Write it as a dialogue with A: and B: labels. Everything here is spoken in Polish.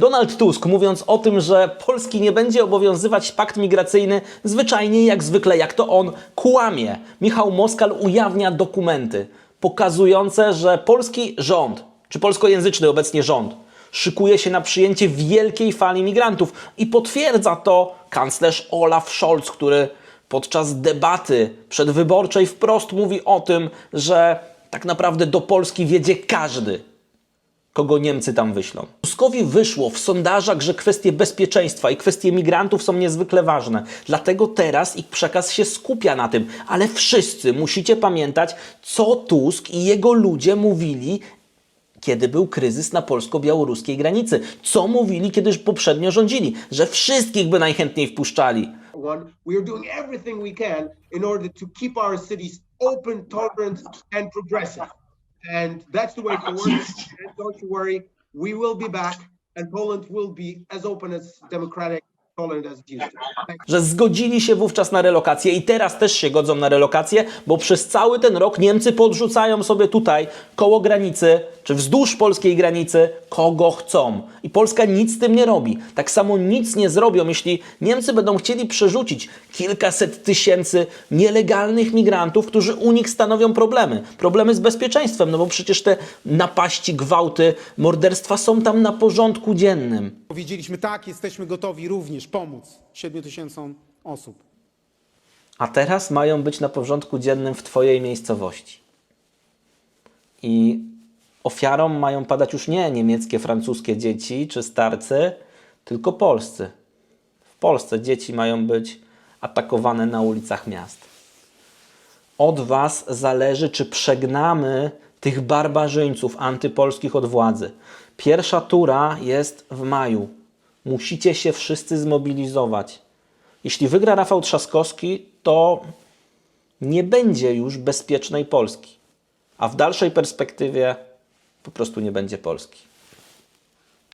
A: Donald Tusk, mówiąc o tym, że Polski nie będzie obowiązywać pakt migracyjny, zwyczajnie jak zwykle, jak to on, kłamie. Michał Moskal ujawnia dokumenty pokazujące, że polski rząd, czy polskojęzyczny obecnie rząd, szykuje się na przyjęcie wielkiej fali migrantów i potwierdza to kanclerz Olaf Scholz, który podczas debaty przedwyborczej wprost mówi o tym, że tak naprawdę do Polski wiedzie każdy, kogo Niemcy tam wyślą. Tuskowi wyszło w sondażach, że kwestie bezpieczeństwa i kwestie migrantów są niezwykle ważne. Dlatego teraz ich przekaz się skupia na tym. Ale wszyscy musicie pamiętać, co Tusk i jego ludzie mówili kiedy był kryzys na polsko-białoruskiej granicy. Co mówili, kiedy poprzednio rządzili? Że wszystkich by najchętniej wpuszczali.
B: we are doing everything we can in order to keep our cities open, tolerant, and progressive. And that's the way forward. And don't you worry, we will be back, and Poland will be as open, as democratic,
A: że zgodzili się wówczas na relokację i teraz też się godzą na relokację, bo przez cały ten rok Niemcy podrzucają sobie tutaj koło granicy, czy wzdłuż polskiej granicy, kogo chcą. I Polska nic z tym nie robi. Tak samo nic nie zrobią, jeśli Niemcy będą chcieli przerzucić kilkaset tysięcy nielegalnych migrantów, którzy u nich stanowią problemy. Problemy z bezpieczeństwem, no bo przecież te napaści, gwałty, morderstwa są tam na porządku dziennym.
C: Powiedzieliśmy tak, jesteśmy gotowi również pomóc 7 tysiącom osób.
A: a teraz mają być na porządku dziennym w Twojej miejscowości. I ofiarą mają padać już nie niemieckie, francuskie dzieci czy starcy, tylko polscy. W Polsce dzieci mają być atakowane na ulicach miast. Od Was zależy, czy przegnamy tych barbarzyńców antypolskich od władzy. Pierwsza tura jest w maju. Musicie się wszyscy zmobilizować. Jeśli wygra Rafał Trzaskowski, to nie będzie już bezpiecznej Polski. A w dalszej perspektywie po prostu nie będzie Polski.